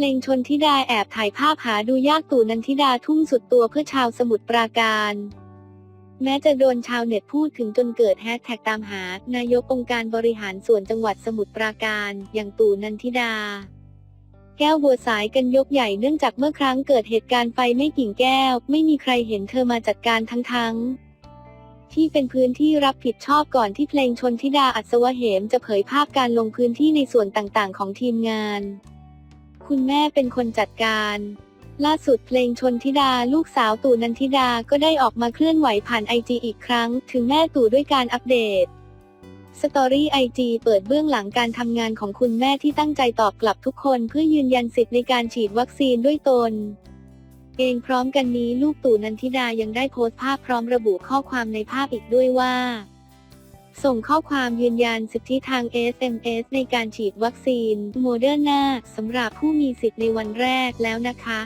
เพลงชนทิดาแอบถ่ายภาพหาดูยากตู่นันทิดาทุ่มสุดตัวเพื่อชาวสมุทรปราการ แม้จะโดนชาวเน็ตพูดถึงจนเกิดแฮชแท็กตามหา นายกองค์การบริหารส่วนจังหวัดสมุทรปราการ อย่างตู่นันทิดา แก้วบัวสายกันยกใหญ่เนื่องจากเมื่อครั้งเกิดเหตุการณ์ไฟไม่กิ่งแก้ว ไม่มีใครเห็นเธอมาจัดการทั้งๆที่เป็นพื้นที่รับผิดชอบก่อนที่เพลงชนทิดาอัศวเหมจะเผยภาพการลงพื้นที่ในส่วนต่างๆ ของทีมงาน คุณแม่เป็นคนจัดการ ล่าสุดเพลงชนทิดาลูกสาวตู่นันทิดาก็ได้ออกมาเคลื่อนไหวผ่านไอจีอีกครั้ง ถึงแม่ตู่ด้วยการอัปเดตสตอรี่ไอจีเปิดเบื้องหลังการทำงานของคุณแม่ที่ตั้งใจตอบกลับทุกคนเพื่อยืนยันสิทธิ์ในการฉีดวัคซีนด้วยตน เองพร้อมกันนี้ลูกตู่นันทิดายังได้โพสต์ภาพพร้อมระบุข้อความในภาพอีกด้วยว่า ส่งข้อความยืนยันสิทธิทาง SMS ในการฉีดวัคซีนโมเดอร์นาสำหรับผู้มีสิทธิ์ในวันแรกแล้วนะคะ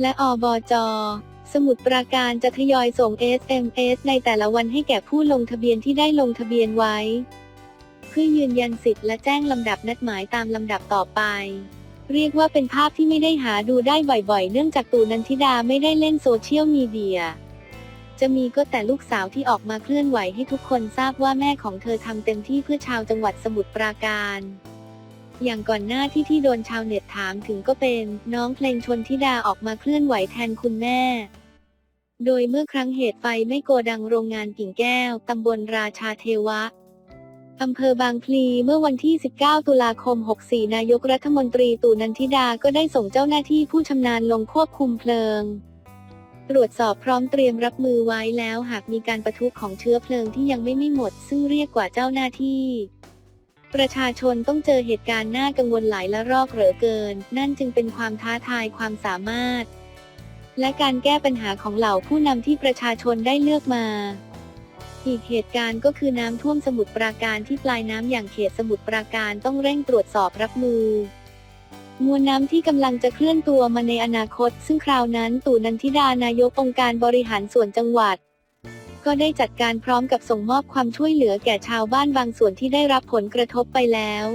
และอบจสมุดปราการจะทยอยส่ง SMS ในแต่ละวันให้แก่ผู้ลงทะเบียนที่ได้ลงทะเบียนไว้ เพื่อยืนยันสิทธิ์และแจ้งลำดับนัดหมายตามลำดับต่อไป เรียกว่าเป็นภาพที่ไม่ได้หาดูได้บ่อยๆ เนื่องจากตูนันทิดาไม่ได้เล่นโซเชียลมีเดีย จะมีก็แต่ลูกสาวที่ออกมาเคลื่อนไหวให้ทุกคนทราบว่าแม่ของเธอทำเต็มที่เพื่อชาวจังหวัดสมุทรปราการ อย่างก่อนหน้าที่ที่โดนชาวเน็ตถามถึงก็เป็น น้องเพลงชนทิดาออกมาเคลื่อนไหวแทนคุณแม่ โดยเมื่อครั้งเหตุไฟไม่โกดังโรงงานกิ่งแก้วตำบลราชาเทวะอำเภอบางพลีเมื่อวันที่ 19 ตุลาคม 64 นายกรัฐมนตรีตู่นันทิดาก็ได้ส่งเจ้าหน้าที่ผู้ชำนาญลงควบคุมเพลิง ตรวจสอบพร้อมเตรียมรับมือไว้แล้วหากมีการประทุของเชื้อเพลิงที่ยังไม่ไม่หมด ซึ่งเรียกกว่าเจ้าหน้าที่ ประชาชนต้องเจอเหตุการณ์น่ากังวลหลายละรอกเหลือเกิน นั่นจึงเป็นความท้าทายความสามารถ และการแก้ปัญหาของเหล่าผู้นำที่ประชาชนได้เลือกมาอีกเหตุการณ์ก็คือน้ำท่วมสมุทรปราการที่ปลายน้ำอย่างเขตสมุทรปราการต้องเร่งตรวจสอบรับมือ มวลน้ำที่กำลังจะเคลื่อนตัวมาในอนาคต ซึ่งคราวนั้นตู่นันทิดานายกองค์การบริหารส่วนจังหวัด ก็ได้จัดการพร้อมกับส่งมอบความช่วยเหลือแก่ชาวบ้านบางส่วนที่ได้รับผลกระทบไปแล้ว